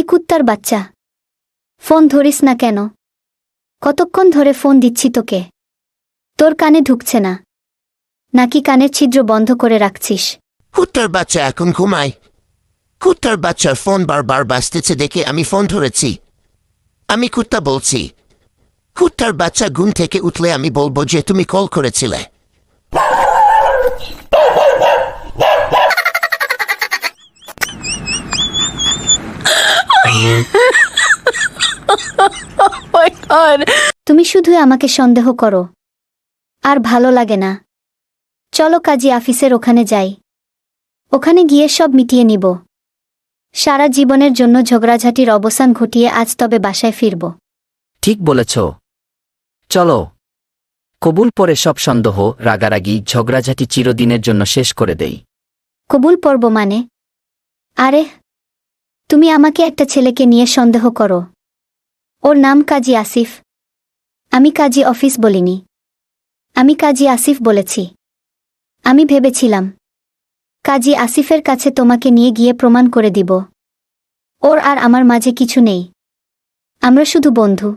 এই কুত্তার বাচ্চা। ফোন ধরিস না কেন? কতক্ষণ ধরে ফোন দিচ্ছি তোকে? তোর কানে ঢুকছে না। নাকি কানের ছিদ্র বন্ধ করে রাখছিস? কুত্তার বাচ্চা এখন ঘুমায়। কুত্তার বাচ্চার ফোন বারবার বাজতেছে দেখে আমি ফোন ধরেছি। আমি কুত্তা বলছি, কুত্তার বাচ্চা ঘুম থেকে উঠলে আমি বলব যে তুমি কল করেছিলে। তুমি শুধু আমাকে সন্দেহ করো। আর ভালো লাগে না। চলো কাজী আফিসের ওখানে যাই। ওখানে গিয়ে সব মিটিয়ে নিব। সারা জীবনের জন্য ঝগড়াঝাটির অবসান ঘটিয়ে আজ তবে বাসায় ফিরব। ঠিক বলেছ। চলো। কবুল পরে সব সন্দেহ রাগারাগি ঝগড়াঝাটি চিরদিনের জন্য শেষ করে দেই। কবুল পর্ব মানে? আরে তুমি আমাকে একটা ছেলেকে নিয়ে সন্দেহ করো। ওর নাম কাজী আসিফ। আমি কাজী অফিস বলিনি। আমি কাজী আসিফ বলেছি। আমি ভেবেছিলাম কাজী আসিফের কাছে তোমাকে নিয়ে গিয়ে প্রমাণ করে দিব। ওর আর আমার মাঝে কিছু নেই। আমরা শুধু বন্ধু।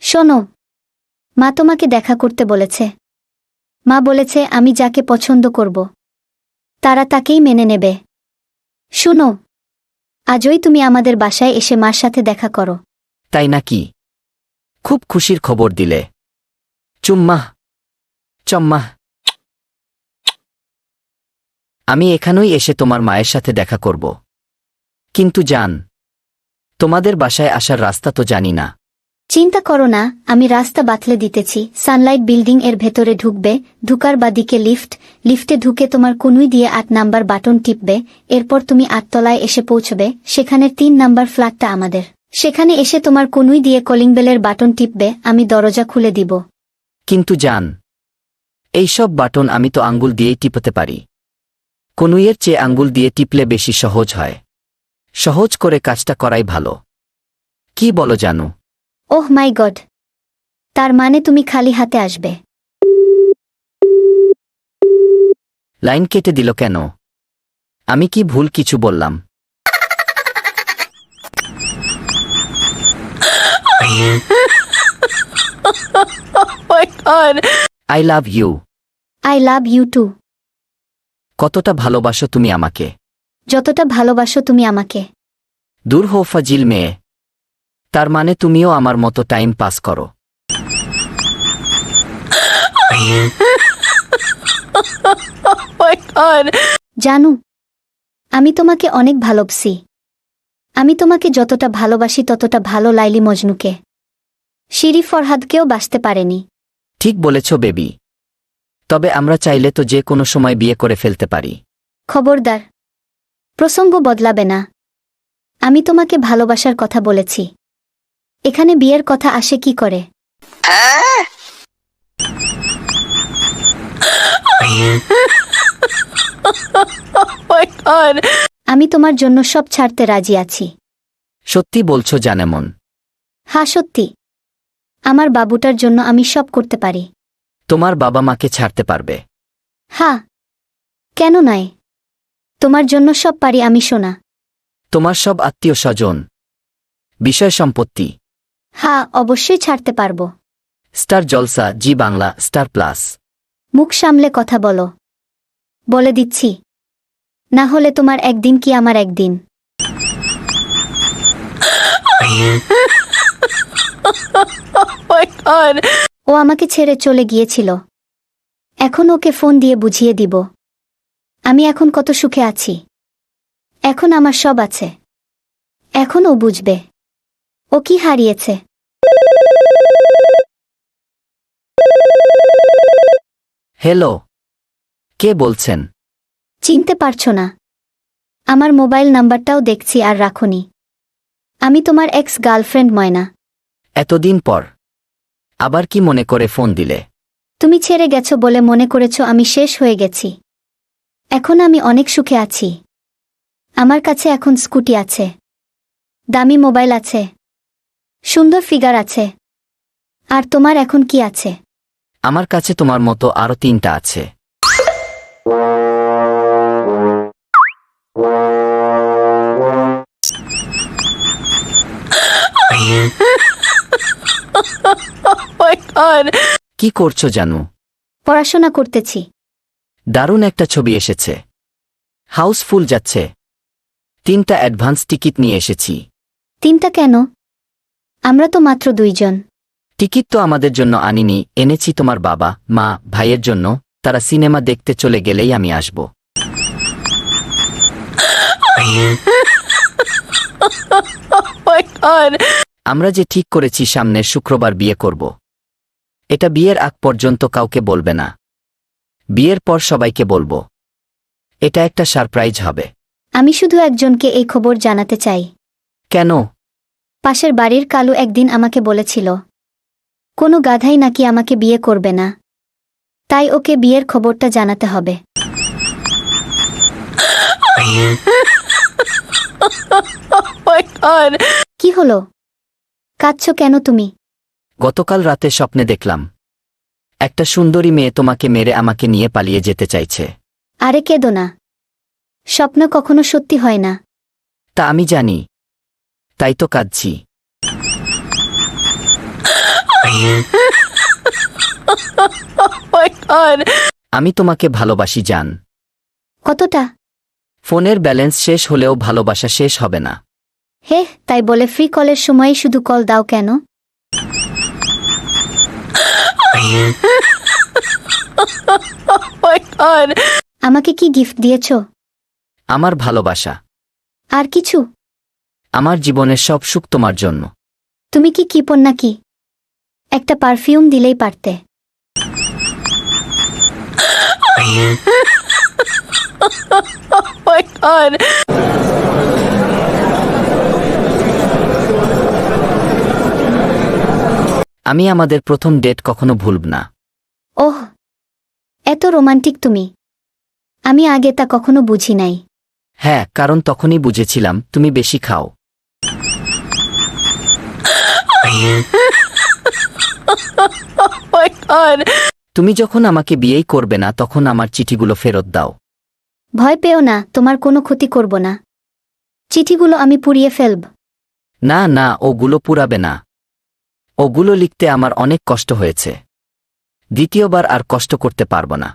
শোনো মা তোমাকে দেখা করতে বলেছে। মা বলেছে, আমি যাকে পছন্দ করব, তারা তাকেই মেনে নেবে। শুনো, আজই তুমি আমাদের বাসায় এসে মার সাথে দেখা করো। তাই নাকি? খুব খুশির খবর দিলে। চুম্মা চম্মাহ আমি এখানেই এসে তোমার মায়ের সাথে দেখা করব। কিন্তু জান, তোমাদের বাসায় আসার রাস্তা তো জানি না। চিন্তা করো না, আমি রাস্তা বাতলে দিতেছি, সানলাইট বিল্ডিং এর ভেতরে ঢুকবে, ঢুকার বা দিকে লিফট, লিফটে ঢুকে তোমার কুনুই দিয়ে আট নাম্বার বাটন টিপবে, এরপর তুমি আটতলায় এসে পৌঁছবে, সেখানে তিন নাম্বার ফ্ল্যাটটা আমাদের। সেখানে এসে তোমার কুনুই দিয়ে কলিং বেলের বাটন টিপবে, আমি দরজা খুলে দিব। কিন্তু জান এইসব বাটন আমি তো আঙ্গুল দিয়েই টিপতে পারি। কনুইয়ের চেয়ে আঙ্গুল দিয়ে টিপলে বেশি সহজ হয়। সহজ করে কাজটা করাই ভালো। কি বলো জানু? Oh my God. তার মানে তুমি খালি হাতে আসবে। লাইন কেটে দিল কেন? আমি কি ভুল কিছু বললাম? I love you I love you too কতটা ভালোবাসো তুমি আমাকে। যতটা ভালোবাসো তুমি আমাকে। দূর হো ফাজিল মেয়ে। তার মানে তুমিও আমার মতো টাইম পাস করো। জানু আমি তোমাকে অনেক ভালোবাসি। আমি তোমাকে যতটা ভালোবাসি ততটা ভালো লাইলি মজনুকে। শিরি ফরহাদকেও বাসতে পারেনি। ঠিক বলেছ বেবি। তবে আমরা চাইলে তো যে কোনো সময় বিয়ে করে ফেলতে পারি। খবরদার প্রসঙ্গ বদলাবে না। আমি তোমাকে ভালোবাসার কথা বলেছি। এখানে বিয়ের কথা আসে কি করে? আমি তোমার জন্য সব ছাড়তে রাজি আছি। সত্যি বলছো জানেমন। হ্যাঁ সত্যি। আমার বাবুটার জন্য আমি সব করতে পারি। তোমার বাবা মাকে ছাড়তে পারবে। হ্যাঁ কেন নয় তোমার জন্য সব পারি আমি শোনা তোমার সব আত্মীয় স্বজন বিষয় সম্পত্তি হ্যাঁ অবশ্যই ছাড়তে পারব। Star Jalsha Zee Bangla Star Plus. মুখ সামলে কথা বলো। বলে দিচ্ছি। না হলে তোমার একদিন কি আমার একদিন? ও আমাকে ছেড়ে চলে গিয়েছিল। এখন ওকে ফোন দিয়ে বুঝিয়ে দিব। আমি এখন কত সুখে আছি। এখন আমার সব আছে। এখন ও বুঝবে। ও কি হারিয়েছে? হ্যালো কে বলছেন? চিনতে পারছ না। আমার মোবাইল নাম্বারটাও দেখছি আর রাখনি। আমি তোমার এক্স গার্লফ্রেন্ড ময়না। এতদিন পর। আবার কি মনে করে ফোন দিলে? তুমি ছেড়ে গেছো বলে মনে করেছ আমি শেষ হয়ে গেছি। এখন আমি অনেক সুখে আছি। আমার কাছে এখন স্কুটি আছে। দামি মোবাইল আছে। সুন্দর ফিগার আছে। আর তোমার এখন কি আছে? আমার কাছে তোমার মতো আরও তিনটা আছে। কি করছ জানু? পড়াশোনা করতেছি। দারুণ একটা ছবি এসেছে। হাউসফুল যাচ্ছে। তিনটা অ্যাডভান্স টিকিট নিয়ে এসেছি। তিনটা কেন? আমরা তো মাত্র দুইজন। টিকিট তো আমাদের জন্য আনিনি এনেছি তোমার বাবা মা ভাইয়ের জন্য তারা সিনেমা দেখতে চলে গেলেই আমি আসব। আমরা যে ঠিক করেছি সামনের শুক্রবার বিয়ে করব। এটা বিয়ের আগ পর্যন্ত কাউকে বলবে না। বিয়ের পর সবাইকে বলব। এটা একটা সারপ্রাইজ হবে। আমি শুধু একজনকে এই খবর জানাতে চাই। কেন? পাশের বাড়ির কালু একদিন আমাকে বলেছিল কোনো গাধাই নাকি আমাকে বিয়ে করবে না। তাই ওকে বিয়ের খবরটা জানাতে হবে। কি হলো? কাঁদছ কেন তুমি? গতকাল রাতে স্বপ্নে দেখলাম। একটা সুন্দরী মেয়ে তোমাকে মেরে আমাকে নিয়ে পালিয়ে যেতে চাইছে। আরে কেঁদো না। স্বপ্ন কখনো সত্যি হয় না। তা আমি জানি। তাই তো কাঁদছি। আমি তোমাকে ভালোবাসি জান। কতটা? ফোনের ব্যালেন্স শেষ হলেও ভালোবাসা শেষ হবে না। হে তাই বলে ফ্রি কলের সময় শুধু কল দাও কেন? আমাকে কি গিফট দিয়েছ? আমার ভালোবাসা। আর কিছু? আমার জীবনের সব সুখ তোমার জন্য। তুমি কি কিপন নাকি একটা পারফিউম দিলেই পারতে। আমি আমাদের প্রথম ডেট কখনো ভুলব না। ওহ এত রোমান্টিক তুমি। আমি আগে তা কখনো বুঝি নাই। হ্যাঁ কারণ তখনই বুঝেছিলাম তুমি বেশি খাও। তুমি যখন আমাকে বিয়েই করবে না তখন আমার চিঠিগুলো ফেরত দাও। ভয় পেও না তোমার কোনো ক্ষতি করব না। চিঠিগুলো আমি পুড়িয়ে ফেলব। না না ওগুলো পুরাবে না। ওগুলো লিখতে আমার অনেক কষ্ট হয়েছে। দ্বিতীয়বার আর কষ্ট করতে পারব না।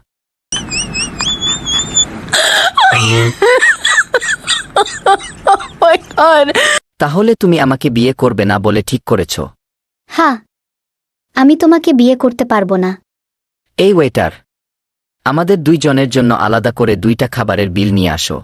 তাহলে তুমি আমাকে বিয়ে করবে না বলে ঠিক করেছ। হ্যাঁ আমি তোমাকে বিয়ে করতে পারব না। এই ওয়েটার আমাদের দুইজনের জন্য আলাদা করে দুইটা খাবারের বিল নিয়ে আসো।